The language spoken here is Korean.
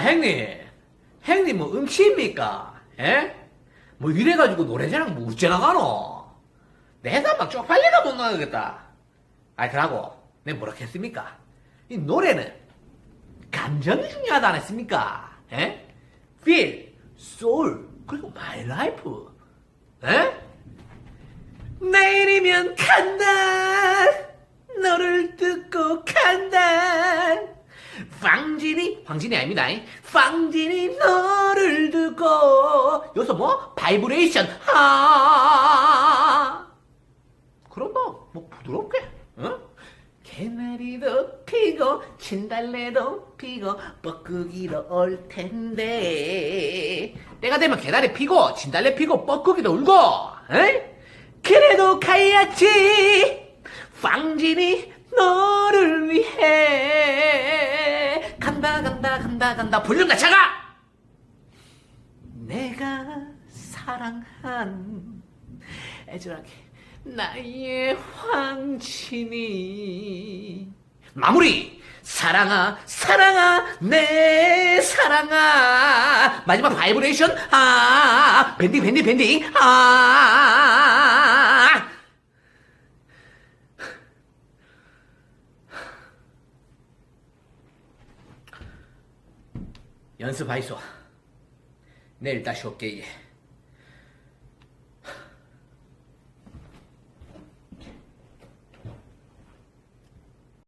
행님, 행님 뭐 음치입니까? 예? 뭐 이래가지고 노래자랑 뭐 어째 나가노? 내가 막 쪽팔리가 못 나가겠다. 아이, 그러고, 내가 뭐라 했습니까? 이 노래는 감정이 중요하다 안 했습니까? 예? feel, soul, 그리고 my life. 예? 내일이면 간다. 너를 듣고 간다. 황진이, 황진이 아닙니다. 황진이 너를 듣고. 여기서 뭐? 바이브레이션. 하. 그런다. 뭐 부드럽게. 어? 개나리도 피고 진달래도 피고 뻐꾸기도 올 텐데 때가 되면 개나리 피고 진달래 피고 뻐꾸기도 울고 에이? 그래도 가야지 황진이 간다 간다 간다 간다. 볼륨 낮춰가 내가 사랑한 애절하게 나의 황친이. 마무리! 사랑아 사랑아 내 사랑아. 마지막 바이브레이션. 아 밴딩 밴딩 밴딩. 아 연습하이소. 내일 다시 올게